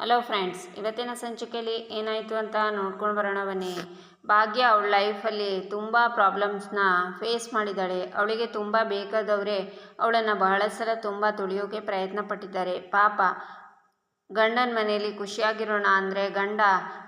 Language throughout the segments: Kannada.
ಹಲೋ ಫ್ರೆಂಡ್ಸ್ ಇವತ್ತಿನ ಸಂಚಿಕೆಯಲ್ಲಿ ಏನಾಯಿತು ಅಂತ ನೋಡ್ಕೊಂಡು ಬರೋಣ ಬನ್ನಿ. ಭಾಗ್ಯ ಅವಳ ಲೈಫಲ್ಲಿ ತುಂಬ ಪ್ರಾಬ್ಲಮ್ಸ್ನ ಫೇಸ್ ಮಾಡಿದ್ದಾಳೆ ಅವಳಿಗೆ ತುಂಬ ಬೇಕಾದವರೇ ಅವಳನ್ನು ಬಹಳ ಸಲ ತುಂಬ ತುಳಿಯೋಕೆ ಪ್ರಯತ್ನ ಪಟ್ಟಿದ್ದಾರೆ. ಪಾಪ ಗಂಡನ ಮನೆಯಲ್ಲಿ ಖುಷಿಯಾಗಿರೋಣ ಅಂದರೆ ಗಂಡ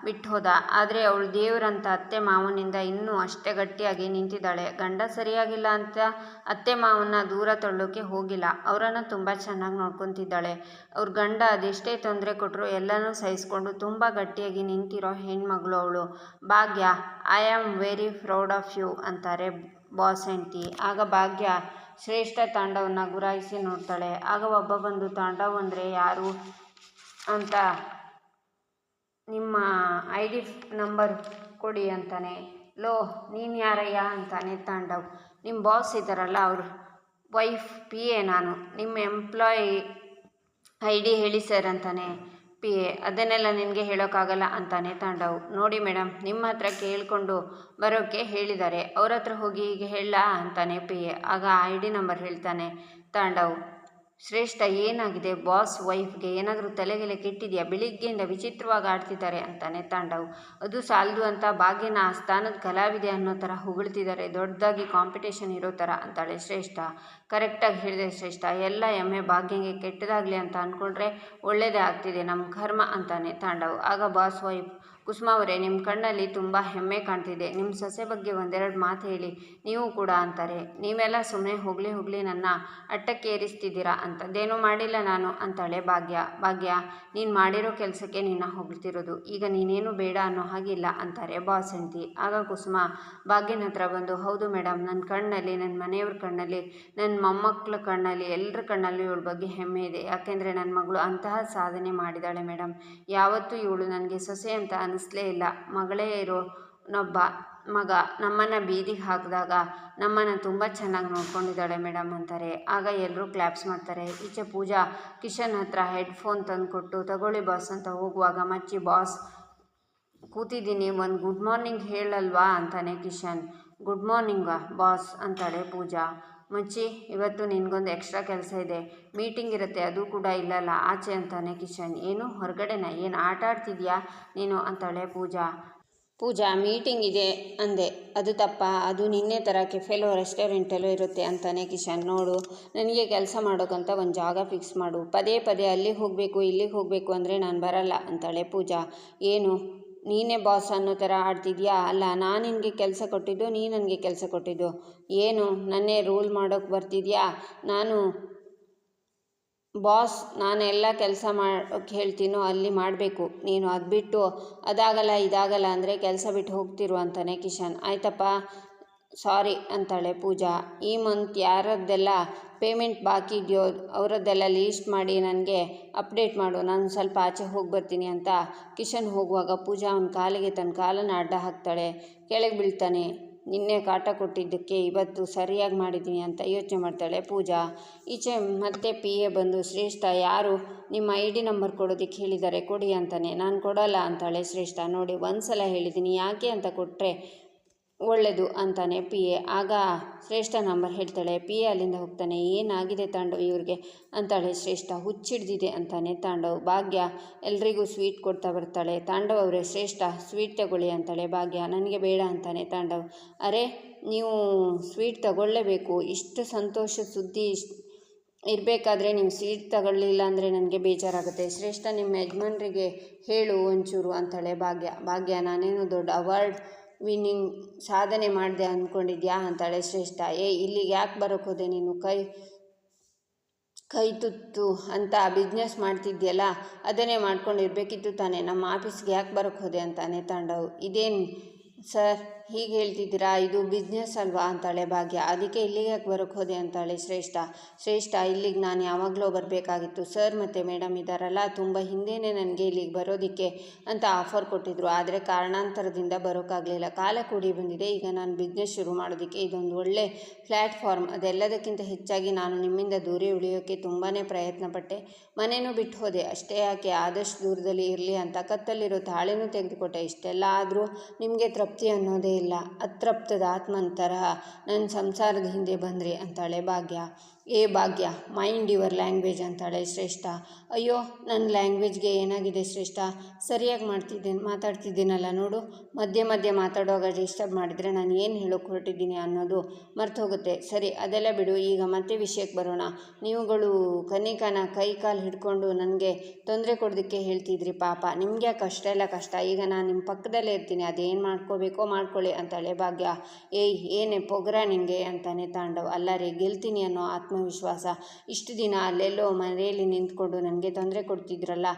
ಬಿಟ್ಟು ಹೋದ. ಆದರೆ ಅವಳು ದೇವರಂತ ಅತ್ತೆ ಮಾವನಿಂದ ಇನ್ನೂ ಅಷ್ಟೇ ಗಟ್ಟಿಯಾಗಿ ನಿಂತಿದ್ದಾಳೆ. ಗಂಡ ಸರಿಯಾಗಿಲ್ಲ ಅಂತ ಅತ್ತೆ ಮಾವನ್ನ ದೂರ ತಳ್ಳೋಕೆ ಹೋಗಿಲ್ಲ. ಅವರನ್ನು ತುಂಬ ಚೆನ್ನಾಗಿ ನೋಡ್ಕೊತಿದ್ದಾಳೆ. ಅವ್ರ ಗಂಡ ಅದೆಷ್ಟೇ ತೊಂದರೆ ಕೊಟ್ಟರು ಎಲ್ಲನೂ ಸಹಿಸ್ಕೊಂಡು ತುಂಬ ಗಟ್ಟಿಯಾಗಿ ನಿಂತಿರೋ ಹೆಣ್ಮಗಳು ಅವಳು. Bhagya I am very proud of you ಅಂತಾರೆ ಬಾಸ್ ಹೆಂಡ್ತಿ. ಆಗ ಭಾಗ್ಯ ಶ್ರೇಷ್ಠ ತಾಂಡವನ್ನ ಗುರಾಯಿಸಿ ನೋಡ್ತಾಳೆ. ಆಗ ಒಬ್ಬ ಬಂದು ತಾಂಡವ್ ಅಂದರೆ ಯಾರು? ಅಂತ. ನಿಮ್ಮ ಐ ಡಿ ನಂಬರ್ ಕೊಡಿ ಅಂತಾನೆ. ಲೋ, ನೀನು ಯಾರಯ್ಯ ಅಂತಾನೆ ತಾಂಡವ್. ನಿಮ್ಮ ಬಾಸ್ ಇದ್ದಾರಲ್ಲ ಅವರು. ವೈಫ್ ಪಿ ಎ ನಾನು. ನಿಮ್ಮ ಎಂಪ್ಲಾಯಿ ಐ ಡಿ ಹೇಳಿ ಸರ್ ಅಂತಾನೆ ಪಿ ಎ ಅದನ್ನೆಲ್ಲ ನಿನಗೆ ಹೇಳೋಕ್ಕಾಗಲ್ಲ ಅಂತಾನೆ ತಾಂಡವ್. ನೋಡಿ ಮೇಡಮ್ ನಿಮ್ಮ ಹತ್ರ ಕೇಳಿಕೊಂಡು ಬರೋಕ್ಕೆ ಹೇಳಿದ್ದಾರೆ. ಅವ್ರ ಹತ್ರ ಹೋಗಿ ಹೀಗೆ ಹೇಳ ಅಂತಾನೆ ಪಿ ಎ ಆಗ ಐ ಡಿ ನಂಬರ್ ಹೇಳ್ತಾನೆ ತಾಂಡವ್. ಶ್ರೇಷ್ಠ ಏನಾಗಿದೆ? ಬಾಸ್ ವೈಫ್ಗೆ ಏನಾದರೂ ತಲೆಗೆಲೆ ಕೆಟ್ಟಿದೆಯಾ? ಬೆಳಿಗ್ಗೆಯಿಂದ ವಿಚಿತ್ರವಾಗಿ ಆಡ್ತಿದ್ದಾರೆ ಅಂತಾನೆ ತಾಂಡವ್. ಅದು ಸಾಲದು ಅಂತ ಭಾಗ್ಯನ ಆ ಸ್ಥಾನದ ಕಲಾವಿದೆ ಅನ್ನೋ ಥರ ಹೊಗಳ್ತಿದ್ದಾರೆ. ದೊಡ್ಡದಾಗಿ ಕಾಂಪಿಟೇಷನ್ ಇರೋ ಥರ ಅಂತಾಳೆ ಶ್ರೇಷ್ಠ. ಕರೆಕ್ಟಾಗಿ ಹೇಳಿದೆ ಶ್ರೇಷ್ಠ. ಎಲ್ಲ ಎಮ್ಮೆ ಭಾಗ್ಯಂಗೆ ಕೆಟ್ಟದಾಗಲಿ ಅಂತ ಅಂದ್ಕೊಂಡ್ರೆ ಒಳ್ಳೆಯದೇ ಆಗ್ತಿದೆ ನಮ್ಮ ಕರ್ಮ ಅಂತಾನೆ ತಾಂಡವ್. ಆಗ ಬಾಸ್ ವೈಫ್ ಕುಸುಮ ಅವರೇ ನಿಮ್ಮ ಕಣ್ಣಲ್ಲಿ ತುಂಬ ಹೆಮ್ಮೆ ಕಾಣ್ತಿದೆ. ನಿಮ್ಮ ಸೊಸೆ ಬಗ್ಗೆ ಒಂದೆರಡು ಮಾತು ಹೇಳಿ, ನೀವು ಕೂಡ ಅಂತಾರೆ. ನೀವೆಲ್ಲ ಸುಮ್ಮನೆ ಹೋಗಲಿ ಹೋಗಲಿ ನನ್ನ ಅಟ್ಟಕ್ಕೆ ಏರಿಸ್ತಿದ್ದೀರಾ ಅಂಥದ್ದೇನೂ ಮಾಡಿಲ್ಲ ನಾನು ಅಂತಾಳೆ ಭಾಗ್ಯ. ಭಾಗ್ಯ, ನೀನು ಮಾಡಿರೋ ಕೆಲಸಕ್ಕೆ ನಿನ್ನ ಹೊಗಳ್ತಿರೋದು. ಈಗ ನೀನೇನು ಬೇಡ ಅನ್ನೋ ಹಾಗಿಲ್ಲ ಅಂತಾರೆ ಬಾಸ್ ಹೆಂಡತಿ. ಆಗ ಕುಸುಮ, ಭಾಗ್ಯನ ಹತ್ರ ಬಂದು, ಹೌದು ಮೇಡಮ್ ನನ್ನ ಕಣ್ಣಲ್ಲಿ ನನ್ನ ಮನೆಯವ್ರ ಕಣ್ಣಲ್ಲಿ ನನ್ನ ಮೊಮ್ಮಕ್ಕಳ ಕಣ್ಣಲ್ಲಿ ಎಲ್ಲರ ಕಣ್ಣಲ್ಲಿ ಇವಳ ಬಗ್ಗೆ ಹೆಮ್ಮೆ ಇದೆ. ಯಾಕೆಂದರೆ ನನ್ನ ಮಗಳು ಅಂತಹ ಸಾಧನೆ ಮಾಡಿದಾಳೆ ಮೇಡಮ್ ಯಾವತ್ತೂ ಇವಳು ನನಗೆ ಸೊಸೆ ಅಂತ ಅನ್ನಿಸ್ಲೇ ಇಲ್ಲ. ಮಗಳೇ ಇರೋ, ನೊಬ್ಬ, ಮಗ, ನಮ್ಮನ್ನು ಬೀದಿಗೆ ಹಾಕಿದಾಗ ನಮ್ಮನ್ನು ತುಂಬ ಚೆನ್ನಾಗಿ ನೋಡ್ಕೊಂಡಿದ್ದಾಳೆ ಮೇಡಮ್ ಅಂತಾರೆ. ಆಗ ಎಲ್ಲರೂ ಕ್ಲ್ಯಾಪ್ಸ್ ಮಾಡ್ತಾರೆ. ಈಚೆ ಪೂಜಾ, ಕಿಶನ್ ಹತ್ರ ಹೆಡ್ಫೋನ್ ತಂದುಕೊಟ್ಟು, ತಗೊಳ್ಳಿ ಬಾಸ್ ಅಂತ ಹೋಗುವಾಗ, ಮಚ್ಚಿ ಬಾಸ್ ಕೂತಿದ್ದೀನಿ, ಒಂದು ಗುಡ್ ಮಾರ್ನಿಂಗ್ ಹೇಳಲ್ವಾ? ಅಂತಾನೆ ಕಿಶನ್. ಗುಡ್ ಮಾರ್ನಿಂಗಾ ಬಾಸ್ ಅಂತಾಳೆ ಪೂಜಾ. ಮಚ್ಚಿ, ಇವತ್ತು ನಿನಗೊಂದು ಎಕ್ಸ್ಟ್ರಾ ಕೆಲಸ ಇದೆ. ಮೀಟಿಂಗ್ ಇರುತ್ತೆ, ಅದು ಕೂಡ ಇಲ್ಲಲ್ಲ, ಆಚೆ ಅಂತಾನೆ ಕಿಶನ್. ಏನು, ಹೊರಗಡೆನ? ಏನು ಆಟ ಆಡ್ತಿದ್ಯಾ ನೀನು? ಅಂತಾಳೆ ಪೂಜಾ. ಪೂಜಾ ಮೀಟಿಂಗ್ ಇದೆ ಅಂದೆ. ಅದು ತಪ್ಪ, ಅದು ನಿನ್ನೆ ಥರ ಕೆಫೆಲೋ ರೆಸ್ಟೋರೆಂಟಲ್ಲೋ ಇರುತ್ತೆ ಅಂತಾನೆ ಕಿಶನ್. ನೋಡು, ನನಗೆ ಕೆಲಸ ಮಾಡೋಕ್ಕಂತ ಒಂದು ಜಾಗ ಫಿಕ್ಸ್ ಮಾಡು. ಪದೇ ಪದೇ ಅಲ್ಲಿಗೆ ಹೋಗಬೇಕು, ಇಲ್ಲಿಗೆ ಹೋಗಬೇಕು ಅಂದರೆ ನಾನು ಬರಲ್ಲ, ಅಂತಾಳೆ ಪೂಜಾ. ಏನು? ನೀನೇ ಬಾಸ್ ಅನ್ನೋ ಥರ ಆಡ್ತಿದ್ಯಾ? ಅಲ್ಲ, ನಾನು ನಿನಗೆ ಕೆಲಸ ಕೊಟ್ಟಿದ್ದು, ನೀ ನನಗೆ ಕೆಲಸ ಕೊಟ್ಟಿದ್ದು. ಏನು, ನನ್ನೇ ರೂಲ್ ಮಾಡೋಕ್ಕೆ ಬರ್ತಿದ್ಯಾ? ನಾನು ಬಾಸ್ ನಾನು ಎಲ್ಲ ಕೆಲಸ ಮಾಡೋಕ್ಕೆ ಹೇಳ್ತೀನೋ, ಅಲ್ಲಿ ಮಾಡಬೇಕು. ನೀನು ಅದು ಬಿಟ್ಟು ಅದಾಗಲ್ಲ, ಇದಾಗಲ್ಲ ಅಂದರೆ ಕೆಲಸ ಬಿಟ್ಟು ಹೋಗ್ತಿರು ಅಂತಾನೆ ಕಿಶನ್. ಆಯ್ತಪ್ಪ? ಸಾರಿ ಅಂತಾಳೆ ಪೂಜಾ. ಈ ಮಂತ್ ಯಾರದ್ದೆಲ್ಲ ಪೇಮೆಂಟ್ ಬಾಕಿ ಇದೆಯೋ ಅವರದ್ದೆಲ್ಲ ಲೀಸ್ಟ್ ಮಾಡಿ ನನಗೆ ಅಪ್ಡೇಟ್ ಮಾಡು. ನಾನು ಸ್ವಲ್ಪ ಆಚೆ ಹೋಗಿ ಬರ್ತೀನಿ ಅಂತ ಕಿಶನ್ ಹೋಗುವಾಗ ಪೂಜಾ ಅವನ ಕಾಲಿಗೆ ತನ್ನ ಕಾಲನ್ನು ಅಡ್ಡ ಹಾಕ್ತಾಳೆ. ಕೆಳಗೆ ಬೀಳ್ತಾನೆ. ನಿನ್ನೆ ಕಾಟ ಕೊಟ್ಟಿದ್ದಕ್ಕೆ ಇವತ್ತು ಸರಿಯಾಗಿ ಮಾಡಿದ್ದೀನಿ ಅಂತ ಯೋಚನೆ ಮಾಡ್ತಾಳೆ ಪೂಜಾ. ಈಚೆ ಮತ್ತೆ ಪಿ ಎ ಬಂದು, ಶ್ರೇಷ್ಠ, ಯಾರು ನಿಮ್ಮ ಐ ಡಿ ನಂಬರ್ ಕೊಡೋದಕ್ಕೆ ಹೇಳಿದ್ದಾರೆ ಕೊಡಿ ಅಂತಾನೆ. ನಾನು ಕೊಡೋಲ್ಲ ಅಂತಾಳೆ ಶ್ರೇಷ್ಠ. ನೋಡಿ ಒಂದು ಸಲ ಹೇಳಿದ್ದೀನಿ ಯಾಕೆ ಅಂತ ಕೊಟ್ಟರೆ ಒಳ್ಳೆಯದು ಅಂತಾನೆ ಪಿ ಎ ಆಗ ಶ್ರೇಷ್ಠ ನಂಬರ್ ಹೇಳ್ತಾಳೆ ಪಿ ಎ ಅಲ್ಲಿಂದ ಹೋಗ್ತಾನೆ, ಏನಾಗಿದೆ ತಾಂಡವ್ ಇವ್ರಿಗೆ? ಅಂತಾಳೆ ಶ್ರೇಷ್ಠ, ಹುಚ್ಚಿಡ್ದಿದೆ ಅಂತಾನೆ ತಾಂಡವ್. ಭಾಗ್ಯ ಎಲ್ರಿಗೂ ಸ್ವೀಟ್ ಕೊಡ್ತಾ ಬರ್ತಾಳೆ. ತಾಂಡವ್ ಅವರೇ, ಶ್ರೇಷ್ಠ, ಸ್ವೀಟ್ ತಗೊಳ್ಳಿ ಅಂತಾಳೆ. ಭಾಗ್ಯ, ನನಗೆ ಬೇಡ ಅಂತಾನೆ ತಾಂಡವ್. ಅರೆ, ನೀವು ಸ್ವೀಟ್ ತಗೊಳ್ಳೇಬೇಕು. ಇಷ್ಟು ಸಂತೋಷ ಸುದ್ದಿ ಇರಬೇಕಾದ್ರೆ ನೀವು ಸ್ವೀಟ್ ತಗೊಳ್ಳಿಲ್ಲ ಅಂದರೆ ನನಗೆ ಬೇಜಾರಾಗುತ್ತೆ. ಶ್ರೇಷ್ಠ, ನಿಮ್ಮ ಯಜಮಾನ್ರಿಗೆ ಹೇಳು ಒಂಚೂರು ಅಂತಾಳೆ ಭಾಗ್ಯ. ಭಾಗ್ಯ, ನಾನೇನು ದೊಡ್ಡ ಅವಾರ್ಡ್ ವಿನ್ನಿಂಗ್ ಸಾಧನೆ ಮಾಡಿದೆ ಅಂದ್ಕೊಂಡಿದ್ಯಾ ಅಂತಾಳೆ ಶ್ರೇಷ್ಠ. ಏ, ಇಲ್ಲಿಗೆ ಯಾಕೆ ಹೋದೆ ನೀನು? ಕೈ ಕೈ ತುತ್ತು ಅಂತ ಬಿಸ್ನೆಸ್ ಮಾಡ್ತಿದ್ಯಲ್ಲ, ಅದನ್ನೇ ಮಾಡ್ಕೊಂಡಿರ್ಬೇಕಿತ್ತು ತಾನೇ. ನಮ್ಮ ಆಫೀಸ್ಗೆ ಯಾಕೆ ಬರೋಕ್ಕೆ ಹೋದೆ ಅಂತಾನೆ ತಾಂಡವ್. ಇದೇನು ಸರ್ ಹೀಗೆ ಹೇಳ್ತಿದ್ದೀರಾ, ಇದು ಬಿಸ್ನೆಸ್ ಅಲ್ವಾ ಅಂತಾಳೆ ಭಾಗ್ಯ. ಅದಕ್ಕೆ ಇಲ್ಲಿಗೆ ಬರೋಕ್ಕೆ ಹೋದೆ ಅಂತಾಳೆ ಶ್ರೇಷ್ಠ. ಶ್ರೇಷ್ಠ, ಇಲ್ಲಿಗೆ ನಾನು ಯಾವಾಗಲೂ ಬರಬೇಕಾಗಿತ್ತು. ಸರ್ ಮತ್ತು ಮೇಡಮ್ ಇದ್ದಾರಲ್ಲ ತುಂಬ ಹಿಂದೆಯೇ ನನಗೆ ಇಲ್ಲಿಗೆ ಬರೋದಕ್ಕೆ ಅಂತ ಆಫರ್ ಕೊಟ್ಟಿದ್ದರು ಆದರೆ ಕಾರಣಾಂತರದಿಂದ ಬರೋಕ್ಕಾಗಲಿಲ್ಲ ಕಾಲ ಕೂಡಿ ಬಂದಿದೆ, ಈಗ ನಾನು ಬಿಸ್ನೆಸ್ ಶುರು ಮಾಡೋದಕ್ಕೆ ಇದೊಂದು ಒಳ್ಳೆ ಪ್ಲ್ಯಾಟ್ಫಾರ್ಮ್ ಅದೆಲ್ಲದಕ್ಕಿಂತ ಹೆಚ್ಚಾಗಿ ನಾನು ನಿಮ್ಮಿಂದ ದೂರ ಉಳಿಯೋಕ್ಕೆ ತುಂಬಾ ಪ್ರಯತ್ನ ಪಟ್ಟೆ. ಮನೇನೂ ಬಿಟ್ಟು ಹೋದೆ. ಅಷ್ಟೇ ಯಾಕೆ? ಆದಷ್ಟು ದೂರದಲ್ಲಿ ಇರಲಿ ಅಂತ. ಕತ್ತಲ್ಲಿರೋ ತಾಳೆನೂ ತೆಗೆದುಕೊಟ್ಟೆ. ಇಷ್ಟೆಲ್ಲ ಆದರೂ ನಿಮಗೆ ತೃಪ್ತಿ ಅನ್ನೋದೇ ಇಲ್ಲ ಅತೃಪ್ತದ ಆತ್ಮನ ತರಹ ನನ್ನ ಸಂಸಾರದ ಹಿಂದೆ ಬಂದ್ರಿ ಅಂತಾಳೆ ಭಾಗ್ಯ. ಏ ಭಾಗ್ಯ ಮೈಂಡ್ ಯುವರ್ ಲ್ಯಾಂಗ್ವೇಜ್ ಅಂತಾಳೆ ಶ್ರೇಷ್ಠ. ಅಯ್ಯೋ ನನ್ನ ಲ್ಯಾಂಗ್ವೇಜ್ಗೆ ಏನಾಗಿದೆ ಶ್ರೇಷ್ಠ? ಸರಿಯಾಗಿ ಮಾಡ್ತಿದ್ದೀನಿ ಮಾತಾಡ್ತಿದ್ದೀನಲ್ಲ ನೋಡು. ಮಧ್ಯೆ ಮಧ್ಯೆ ಮಾತಾಡುವಾಗ ಡಿಸ್ಟರ್ಬ್ ಮಾಡಿದರೆ ನಾನು ಏನು ಹೇಳೋಕೆ ಹೊರಟಿದ್ದೀನಿ ಅನ್ನೋದು ಮರ್ತೋಗುತ್ತೆ. ಸರಿ, ಅದೆಲ್ಲ ಬಿಡು, ಈಗ ಮತ್ತೆ ವಿಷಯಕ್ಕೆ ಬರೋಣ. ನೀವುಗಳು ಕನಿಕನ ಕೈ ಕಾಲು ಹಿಡ್ಕೊಂಡು ನನಗೆ ತೊಂದರೆ ಕೊಡೋದಕ್ಕೆ ಹೇಳ್ತಿದ್ರಿ ಪಾಪ. ನಿಮಗೆ ಕಷ್ಟ ಎಲ್ಲ ಕಷ್ಟ. ಈಗ ನಾನು ನಿಮ್ಮ ಪಕ್ಕದಲ್ಲೇ ಇರ್ತೀನಿ. ಅದೇನು ಮಾಡ್ಕೋಬೇಕೋ ಮಾಡ್ಕೊಳ್ಳಿ ಅಂತಾಳೆ ಭಾಗ್ಯ. ಏಯ್, ಏನೇ ಪೊಗರ ನಿಮಗೆ ಅಂತಾನೆ ತಾಂಡವ್. ಅಲ್ಲ ರೀ, ಗೆಲ್ತೀನಿ ಅನ್ನೋ ಆತ್ಮವಿಶ್ವಾಸ. ಇಷ್ಟು ದಿನ ಅಲ್ಲೆಲ್ಲೋ ಮನೆಯಲ್ಲಿ ನಿಂತ್ಕೊಂಡು ನನಗೆ ತೊಂದರೆ ಕೊಡ್ತಿದ್ರಲ್ಲ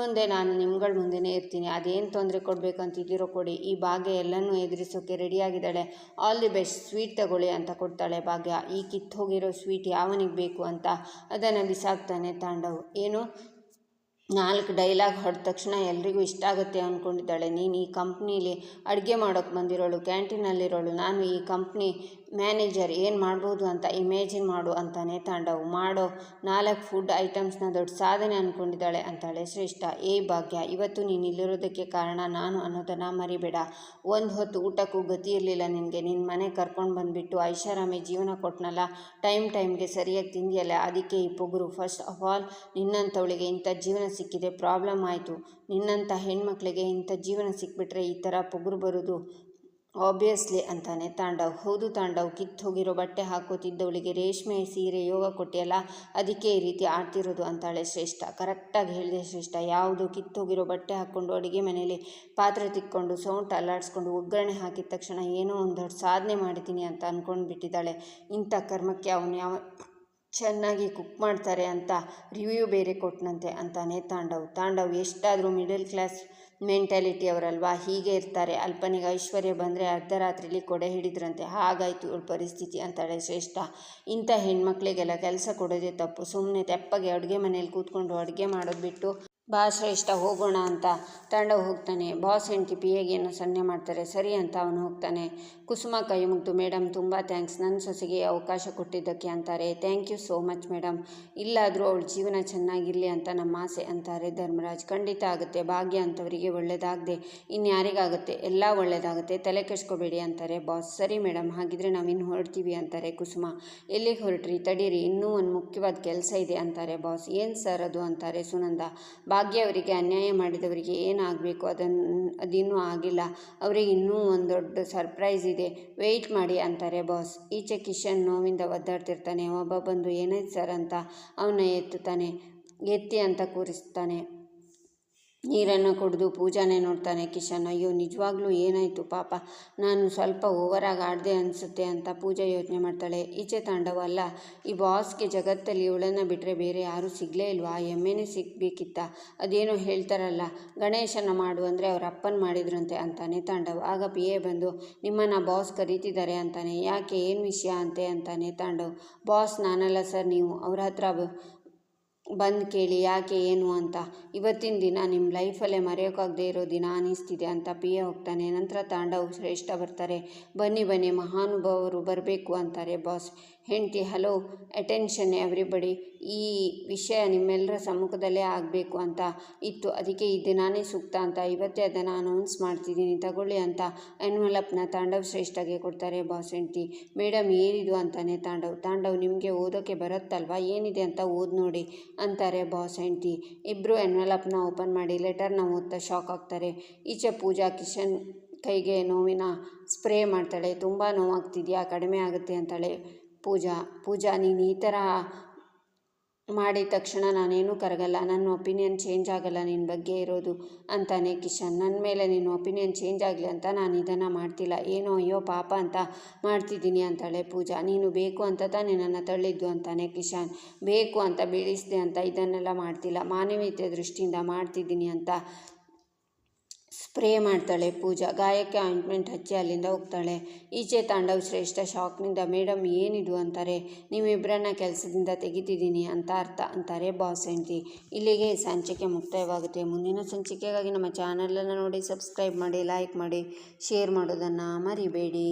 ಮುಂದೆ ನಾನು ನಿಮ್ಗಳ ಮುಂದೆನೇ ಇರ್ತೀನಿ. ಅದೇನು ತೊಂದರೆ ಕೊಡಬೇಕಂತಿದ್ದೀರೋ ಕೊಡಿ. ಈ ಭಾಗ್ಯ ಎಲ್ಲನೂ ಎದುರಿಸೋಕೆ ರೆಡಿಯಾಗಿದ್ದಾಳೆ. All the best. ಸ್ವೀಟ್ ತಗೊಳ್ಳಿ ಅಂತ ಕೊಡ್ತಾಳೆ ಭಾಗ್ಯ. ಈ ಕಿತ್ತು ಹೋಗಿರೋ ಸ್ವೀಟ್ ಯಾವನಿಗೆ ಬೇಕು ಅಂತ ಅದನ್ನು ಬಿಸಾಕ್ತಾನೆ ತಾಂಡವ್. ಏನು? ನಾಲ್ಕು ಡೈಲಾಗ್ ಹೊಡೆದ ತಕ್ಷಣ ಎಲ್ರಿಗೂ ಇಷ್ಟ ಆಗುತ್ತೆ ಅಂದ್ಕೊಂಡಿದ್ದಾಳೆ ನೀನು ಈ ಕಂಪ್ನೀಲಿ ಅಡುಗೆ ಮಾಡೋಕ್ಕೆ ಬಂದಿರೋಳು, ಕ್ಯಾಂಟೀನಲ್ಲಿರೋಳು, ನಾನು ಈ ಕಂಪ್ನಿ ಮ್ಯಾನೇಜರ್ ಏನು ಮಾಡ್ಬೋದು ಅಂತ ಇಮೇಜಿನ್ ಮಾಡು ಅಂತಾನೆ ತಾಂಡವು. ಮಾಡೋ ನಾಲ್ಕು ಫುಡ್ ಐಟಮ್ಸ್ನ ದೊಡ್ಡ ಸಾಧನೆ ಅಂದ್ಕೊಂಡಿದ್ದಾಳೆ ಅಂತಾಳೆ ಶ್ರೇಷ್ಠ. ಏ ಭಾಗ್ಯ, ಇವತ್ತು ನೀನು ಇಲ್ಲಿರೋದಕ್ಕೆ ಕಾರಣ ನಾನು ಅನ್ನೋದನ್ನು ಮರಿಬೇಡ. ಒಂದು ಹೊತ್ತು ಊಟಕ್ಕೂ ಗತಿ ಇರಲಿಲ್ಲ ನಿನಗೆ. ನಿನ್ನ ಮನೆ ಕರ್ಕೊಂಡು ಬಂದುಬಿಟ್ಟು ಐಷಾರಾಮಿ ಜೀವನ ಕೊಟ್ಟನಲ್ಲ ಟೈಮ್ ಟೈಮ್ಗೆ ಸರಿಯಾಗಿ ತಿಂದಿಯಲ್ಲ? ಅದಕ್ಕೆ ಈ ಪೊಗರು ಫಸ್ಟ್ ಆಫ್ ಆಲ್ ನಿನ್ನಂಥವಳಿಗೆ ಇಂಥ ಜೀವನ ಸಿಕ್ಕಿದೆ ಪ್ರಾಬ್ಲಮ್ ಆಯಿತು. ನಿನ್ನಂಥ ಹೆಣ್ಮಕ್ಳಿಗೆ ಇಂಥ ಜೀವನ ಸಿಕ್ಬಿಟ್ರೆ ಈ ಥರ ಪೊಗರು ಬರೋದು ಆಬ್ವಿಯಸ್ಲಿ ಅಂತಾನೆ, ತಾಂಡವ್, ಹೌದು ತಾಂಡವ್ ಕಿತ್ತು ಹೋಗಿರೋ ಬಟ್ಟೆ ಹಾಕೋತಿದ್ದವಳಿಗೆ ರೇಷ್ಮೆ ಸೀರೆ ಯೋಗ ಕೊಟ್ಟಿಯಲ್ಲ, ಅದಕ್ಕೆ ಈ ರೀತಿ ಆಡ್ತಿರೋದು ಅಂತಾಳೆ ಶ್ರೇಷ್ಠ. ಕರೆಕ್ಟಾಗಿ ಹೇಳಿದೆ ಶ್ರೇಷ್ಠ, ಯಾವುದು ಕಿತ್ತು ಹೋಗಿರೋ ಬಟ್ಟೆ ಹಾಕ್ಕೊಂಡು ಅಡುಗೆ ಮನೆಯಲ್ಲಿ ಪಾತ್ರೆ ತಿಕ್ಕೊಂಡು, ಸೌಂಟ್ ಅಲ್ಲಾಡಿಸ್ಕೊಂಡು, ಒಗ್ಗರಣೆ ಹಾಕಿದ ತಕ್ಷಣ ಏನೋ ಒಂದು ದೊಡ್ಡ ಸಾಧನೆ ಮಾಡಿದ್ದೀನಿ ಅಂತ ಅಂದ್ಕೊಂಡು ಬಿಟ್ಟಿದ್ದಾಳೆ ಇಂಥ ಕರ್ಮಕ್ಕೆ ಅವನು ಯಾವ ಚೆನ್ನಾಗಿ ಕುಕ್ ಮಾಡ್ತಾರೆ ಅಂತ ರಿವ್ಯೂ ಬೇರೆ ಕೊಟ್ಟನಂತೆ ಅಂತಾನೆ ತಾಂಡವ್. ತಾಂಡವ್ ಎಷ್ಟಾದರೂ ಮಿಡಲ್ ಕ್ಲಾಸ್ ಮೆಂಟ್ಯಾಲಿಟಿ ಅವರಲ್ವಾ? ಹೀಗೆ ಇರ್ತಾರೆ. ಅಲ್ಪನಿಗೆ ಐಶ್ವರ್ಯ ಬಂದರೆ ಅರ್ಧರಾತ್ರಿಲಿ ಕೊಡೆ ಹಿಡಿದ್ರಂತೆ. ಹಾಗಾಯಿತು ಇವಳ ಪರಿಸ್ಥಿತಿ ಅಂತಾಳೆ ಶ್ರೇಷ್ಠ. ಇಂಥ ಹೆಣ್ಮಕ್ಳಿಗೆಲ್ಲ ಕೆಲಸ ಕೊಡೋದೇ ತಪ್ಪು. ಸುಮ್ಮನೆ ತೆಪ್ಪಗೆ ಅಡುಗೆ ಮನೇಲಿ ಕೂತ್ಕೊಂಡು ಅಡುಗೆ ಮಾಡೋದು ಬಿಟ್ಟು ಬಾ ಶ್ರೇಷ್ಠ, ಹೋಗೋಣ ಅಂತ ತಂಡ ಹೋಗ್ತಾನೆ. ಬಾಸ್ ಹೆಂಡತಿ ಪಿ ಎಗೇನೋ ಸನ್ನೆ ಮಾಡ್ತಾರೆ. ಸರಿ ಅಂತ ಅವನು ಹೋಗ್ತಾನೆ. ಕುಸುಮ ಕೈ ಮುಗ್ದು ಮೇಡಮ್ ತುಂಬ ಥ್ಯಾಂಕ್ಸ್. ನನ್ನ ಸೊಸೆಗೆ ಅವಕಾಶ ಕೊಟ್ಟಿದ್ದಕ್ಕೆ ಅಂತಾರೆ. Thank you so much madam ಇಲ್ಲಾದರೂ ಅವಳು ಜೀವನ ಚೆನ್ನಾಗಿರಲಿ ಅಂತ ನಮ್ಮ ಆಸೆ, ಅಂತಾರೆ ಧರ್ಮರಾಜ್. ಖಂಡಿತ ಆಗುತ್ತೆ. ಭಾಗ್ಯ ಅಂತವರಿಗೆ ಒಳ್ಳೆಯದಾಗದೆ ಇನ್ಯಾರಿಗಾಗುತ್ತೆ ಎಲ್ಲ ಒಳ್ಳೇದಾಗುತ್ತೆ. ತಲೆ ಕೆಡ್ಸ್ಕೋಬೇಡಿ, ಅಂತಾರೆ ಬಾಸ್. ಸರಿ ಮೇಡಮ್ ಹಾಗಿದ್ರೆ ನಾವಿನ್ನು ಹೊರಡ್ತೀವಿ, ಅಂತಾರೆ ಕುಸುಮ. ಎಲ್ಲಿಗೆ ಹೊರಟ್ರಿ? ತಡೀರಿ. ಇನ್ನೂ ಒಂದು ಮುಖ್ಯವಾದ ಕೆಲಸ ಇದೆ, ಅಂತಾರೆ ಬಾಸ್. ಏನು ಸರ್ ಅದು? ಅಂತಾರೆ ಸುನಂದ. ಭಾಗ್ಯ ಅವರಿಗೆ, ಅನ್ಯಾಯ ಮಾಡಿದವರಿಗೆ ಏನಾಗಬೇಕು? ಅದನ್ನು ಅದಿನ್ನೂ ಆಗಿಲ್ಲ. ಅವರಿಗೆ ಇನ್ನೂ ಒಂದು ದೊಡ್ಡ ಸರ್ಪ್ರೈಸ್ ಇದೆ. ವೆಯ್ಟ್ ಮಾಡಿ ಅಂತಾರೆ ಬಾಸ್ ಈಚೆ ಕಿಶನ್ ನೋವಿಂದ ಒದ್ದಾಡ್ತಿರ್ತಾನೆ. ಒಬ್ಬ ಬಂದು, ಏನಾಯ್ತು ಸರ್ ಅಂತ? ಅವನ ಎತ್ತುತ್ತಾನೆ. ಎತ್ತಿ ಅಂತ ಕೂರಿಸ್ತಾನೆ. ನೀರನ್ನು ಕುಡಿದು ಪೂಜಾನೇ ನೋಡ್ತಾನೆ ಕಿಶನ್. ಅಯ್ಯೋ, ನಿಜವಾಗ್ಲೂ ಏನಾಯಿತು ಪಾಪ? ನಾನು ಸ್ವಲ್ಪ ಓವರಾಗಿ ಆಡಿದೆ ಅನಿಸುತ್ತೆ ಅಂತ ಪೂಜಾ ಯೋಚನೆ ಮಾಡ್ತಾಳೆ. ಈಚೆ ತಾಂಡವ ಅಲ್ಲ, ಈ ಬಾಸ್ಗೆ ಜಗತ್ತಲ್ಲಿ ಇವಳನ್ನು ಬಿಟ್ಟರೆ ಬೇರೆ ಯಾರೂ ಸಿಗಲೇ ಇಲ್ವಾ? ಎಮ್ಮೆನೇ ಸಿಗಬೇಕಿತ್ತ. ಅದೇನೋ ಹೇಳ್ತಾರಲ್ಲ, ಗಣೇಶನ ಮಾಡು ಅಂದರೆ ಅವ್ರ ಅಪ್ಪನ ಮಾಡಿದ್ರಂತೆ ಅಂತಾನೆ ತಾಂಡವ್. ಆಗ ಪಿ ಎ ಬಂದು, ನಿಮ್ಮನ್ನು ಬಾಸ್ ಕರೀತಿದ್ದಾರೆ ಅಂತಾನೆ. ಯಾಕೆ, ಏನು ವಿಷಯ ಅಂತೆ ಅಂತಾನೆ ತಾಂಡವ್. ಬಾಸ್ ನಾನಲ್ಲ ಸರ್ ನೀವು, ಅವ್ರ ಹತ್ರ ಬಂದು ಕೇಳಿ ಯಾಕೆ, ಏನು ಅಂತ. ಇವತ್ತಿನ ದಿನ ನಿಮ್ಮ ಲೈಫಲ್ಲೇ ಮರೆಯೋಕ್ಕಾಗದೇ ಇರೋ ದಿನ ಅನ್ನಿಸ್ತಿದೆ ಅಂತ ಪಿ ಎ ಹೋಗ್ತಾನೆ. ನಂತರ ತಾಂಡವ್ ಶ್ರೇಷ್ಠ ಬರ್ತಾರೆ. ಬನ್ನಿ ಬನ್ನಿ ಮಹಾನುಭಾವರು ಬರಬೇಕು ಅಂತಾರೆ ಬಾಸ್. ಹೆಂಡತಿ, ಹಲೋ ಅಟೆನ್ಷನ್ ಎವ್ರಿಬಡಿ ಈ ವಿಷಯ ನಿಮ್ಮೆಲ್ಲರ ಸಮ್ಮುಖದಲ್ಲೇ ಆಗಬೇಕು ಅಂತ ಇತ್ತು. ಅದಕ್ಕೆ ಈ ದಿನಾನೇ ಸೂಕ್ತ ಅಂತ. ಇವತ್ತೇ ಅದನ್ನು ಅನೌನ್ಸ್ ಮಾಡ್ತಿದ್ದೀನಿ. ತಗೊಳ್ಳಿ ಅಂತ ಎನ್ವಲಪ್ನ ತಾಂಡವ್ ಶ್ರೇಷ್ಠಗೆ ಕೊಡ್ತಾರೆ ಬಾಸ್ ಹೆಂಡತಿ. ಮೇಡಮ್ ಏನಿದು ಅಂತಾನೆ ತಾಂಡವ್. ತಾಂಡವ್, ನಿಮಗೆ ಓದೋಕ್ಕೆ ಬರುತ್ತಲ್ವಾ? ಏನಿದೆ ಅಂತ ಓದಿ ನೋಡಿ ಅಂತಾರೆ ಬಾಸ್ ಹೆಂಡತಿ. ಇಬ್ಬರು ಎನ್ವಲಪ್ನ ಓಪನ್ ಮಾಡಿ ಲೆಟರ್ನ ಓದ್ತಾ ಶಾಕ್ ಆಗ್ತಾರೆ. ಈಚೆ ಪೂಜಾ ಕಿಶನ್ ಕೈಗೆ ನೋವಿನ ಸ್ಪ್ರೇ ಮಾಡ್ತಾಳೆ. ತುಂಬ ನೋವಾಗ್ತಿದೆಯಾ? ಕಡಿಮೆ ಆಗುತ್ತೆ ಅಂತಾಳೆ. ಪೂಜಾ ಪೂಜಾ, ನೀನು ಈ ಥರ ಮಾಡಿದ ತಕ್ಷಣ ನಾನೇನೂ ಕರಗಲ್ಲ. ನನ್ನ ಒಪಿನಿಯನ್ ಚೇಂಜ್ ಆಗಲ್ಲ ನಿನ್ನ ಬಗ್ಗೆ ಇರೋದು ಅಂತಾನೆ ಕಿಶನ್. ನನ್ನ ಮೇಲೆ ನಿನ್ನ ಒಪಿನಿಯನ್ ಚೇಂಜ್ ಆಗಲಿ ಅಂತ ನಾನು ಇದನ್ನು ಮಾಡ್ತಿಲ್ಲ. ಏನೋ ಅಯ್ಯೋ ಪಾಪ ಅಂತ ಮಾಡ್ತಿದ್ದೀನಿ ಅಂತಾಳೆ ಪೂಜಾ. ನೀನು ಬೇಕು ಅಂತ ತಾನೇ ನನ್ನ ತಳ್ಳಿದ್ದು ಅಂತಾನೆ ಕಿಶನ್. ಬೇಕು ಅಂತ ಬೀಳಿಸಿದೆ ಅಂತ ಇದನ್ನೆಲ್ಲ ಮಾಡ್ತಿಲ್ಲ. ಮಾನವೀಯತೆ ದೃಷ್ಟಿಯಿಂದ ಮಾಡ್ತಿದ್ದೀನಿ ಅಂತ ಸ್ಪ್ರೇ ಮಾಡ್ತಾಳೆ ಪೂಜಾ. ಗಾಯಕ್ಕೆ ಆಯಿಂಟ್ಮೆಂಟ್ ಹಚ್ಚಿ ಅಲ್ಲಿಂದ ಹೋಗ್ತಾಳೆ. ಈಚೆ ತಾಂಡವ್ ಶ್ರೇಷ್ಠ ಶಾಕ್ನಿಂದ ಮೇಡಮ್ ಏನಿದು? ಅಂತಾರೆ. ನೀವಿಬ್ಬರನ್ನ ಕೆಲಸದಿಂದ ತೆಗಿತಿದ್ದೀನಿ ಅಂತ ಅರ್ಥ ಅಂತಾರೆ ಬಾಸ್ ಹೆಂಡತಿ. ಇಲ್ಲಿಗೆ ಸಂಚಿಕೆ ಮುಕ್ತಾಯವಾಗುತ್ತೆ. ಮುಂದಿನ ಸಂಚಿಕೆಗಾಗಿ ನಮ್ಮ ಚಾನಲನ್ನು ನೋಡಿ, ಸಬ್ಸ್ಕ್ರೈಬ್ ಮಾಡಿ, ಲೈಕ್ ಮಾಡಿ, ಶೇರ್ ಮಾಡೋದನ್ನು ಮರಿಬೇಡಿ.